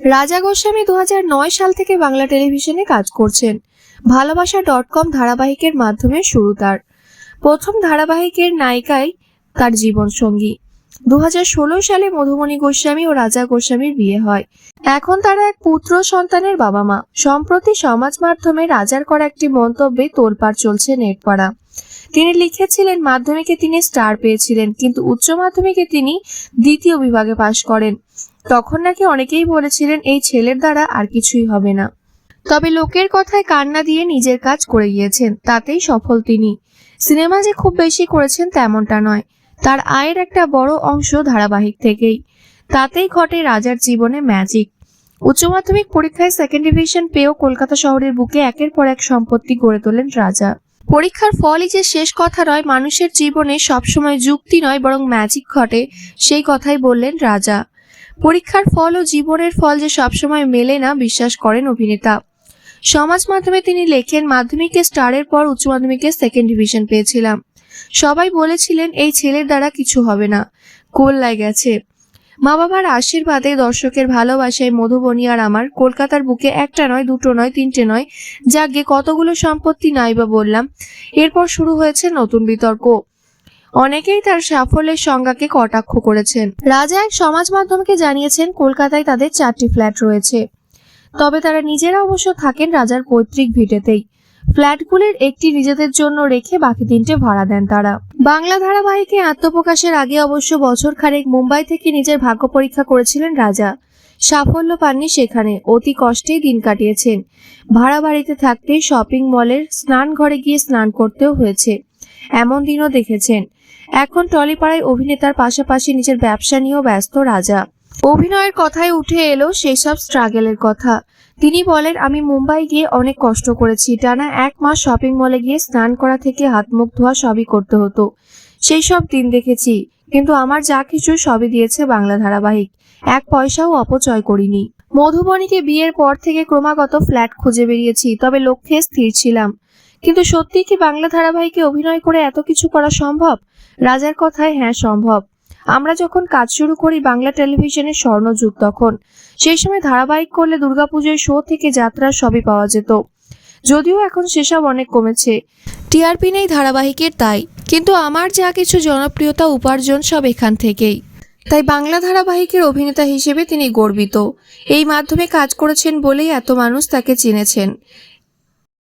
রাজা গোস্বামী দু হাজার নয় সাল থেকে বাংলা টেলিভিশনে কাজ করছেন। ভালোবাসা ডট কম ধারাবাহিকের মাধ্যমে শুরু তার। প্রথম ধারাবাহিকের নায়িকাই তার জীবনসঙ্গী। দু সালে মধুমণি গোস্বামী ও রাজা গোস্বামীর বিয়ে হয়। এখন তারা এক পুত্র সন্তানের বাবা মা সম্প্রতি সমাজ মাধ্যমে রাজার করা একটি মন্তব্যে তোলপাড় চলছে নেটপাড়া। তিনি লিখেছিলেন, মাধ্যমিকে তিনি স্টার পেয়েছিলেন, কিন্তু উচ্চ মাধ্যমিকে তিনি দ্বিতীয় বিভাগে পাশ করেন। তখন নাকি অনেকেই বলেছিলেন, এই ছেলের দ্বারা আর কিছুই হবে না। তবে লোকের কথায় কান্না দিয়ে নিজের কাজ করে গিয়েছেন, তাতেই সফল তিনি। সিনেমা যে খুব বেশি করেছেন তেমনটা নয়, তার আয়ের একটা বড় অংশ ধারাবাহিক থেকেই। তাতেই ঘটে রাজার জীবনে ম্যাজিক। উচ্চ মাধ্যমিক পরীক্ষায় সেকেন্ড ডিভিশন পেয়েও কলকাতা শহরের বুকে একের পর এক সম্পত্তি গড়ে তোলেন রাজা। পরীক্ষার ফলই যে শেষ কথা নয়, মানুষের জীবনে সবসময় যুক্তি নয়, বরং ম্যাজিক ঘটে, সেই কথাই বললেন রাজা। পরীক্ষার ফল ও জীবনের ফল যে সবসময় মেলে না, বিশ্বাস করেন অভিনেতা। সমাজ মাধ্যমে তিনি লেখেন, মাধ্যমিকে স্টারের পর উচ্চ মাধ্যমিকে সেকেন্ড ডিভিশন পেয়েছিলাম। সবাই বলেছিলেন, এই ছেলের দ্বারা কিছু হবে না। কোল্লায় গেছে। মা বাবার আশীর্বাদে দর্শকের ভালোবাসায় মধুবনী আর আমার, কলকাতার বুকে একটা নয়, দুটো নয়, তিনটে নয়, যাকে কতগুলো সম্পত্তি নাই বা বললাম, এরপর শুরু হয়েছে নতুন বিতর্ক। অনেকেই তার সাফল্যের সংজ্ঞাকে কটাক্ষ করেছেন। রাজা এক সমাজ মাধ্যমকে জানিয়েছেন, কলকাতায় তাদের চারটি ফ্ল্যাট রয়েছে। তবে তারা নিজেরা অবশ্য থাকেন রাজার পৈতৃক ভিটেতেই। ফ্ল্যাটগুলির একটি নিজেদের জন্য রেখে বাকি তিনটে ভাড়া দেন তারা। বাংলা ধারাবাহিকে আত্মপ্রকাশের আগে অবশ্য বছর খানেক মুম্বাই থেকে নিজের ভাগ্য পরীক্ষা করেছিলেন রাজা। সাফল্য পাননি সেখানে, অতি কষ্টেই দিন কাটিয়েছেন। ভাড়া বাড়িতে থাকতে শপিং মলের স্নান ঘরে গিয়ে স্নান করতেও হয়েছে। এমন দিনও দেখেছেন। এখন টলিপাড়ায় অভিনেতার পাশাপাশি নিজের ব্যবসা নিয়েও ব্যস্ত রাজা। অভিনয়ের কথায় উঠে এলো সেসব স্ট্রাগলের কথা। তিনি বলেন, আমি মুম্বাই গিয়ে অনেক কষ্ট করেছি। টানা এক মাস শপিং মলে গিয়ে স্নান করা থেকে হাত মুখ ধোয়া সবই করতে হতো। সেই সব দিন দেখেছি। কিন্তু আমার যা কিছু সবই দিয়েছে বাংলা ধারাবাহিক। এক পয়সাও অপচয় করিনি। মধুবনীকে বিয়ের পর থেকে ক্রমাগত ফ্ল্যাট খুঁজে বেরিয়েছি। তবে লক্ষ্যে স্থির ছিলাম। কিন্তু সত্যি কি বাংলা ধারাবাহিকে অভিনয় করে এত কিছু করা সম্ভব? রাজার কথায় হ্যাঁ সম্ভব। আমরা যখন কাজ শুরু করি বাংলা টেলিভিশনের স্বর্ণযুগ তখন। সেই সময় ধারাবাহিক করলে দুর্গাপুজোর শো থেকে যাত্রা সবই পাওয়া যেত। যদিও এখন সেসব অনেক কমেছে। টিআরপি নেই ধারাবাহিকের তাই, কিন্তু আমার যা কিছু জনপ্রিয়তা, উপার্জন সব এখান থেকেই। তাই বাংলা ধারাবাহিকের অভিনেতা হিসেবে তিনি গর্বিত। এই মাধ্যমে কাজ করেছেন বলেই এত মানুষ তাকে চিনেছেন।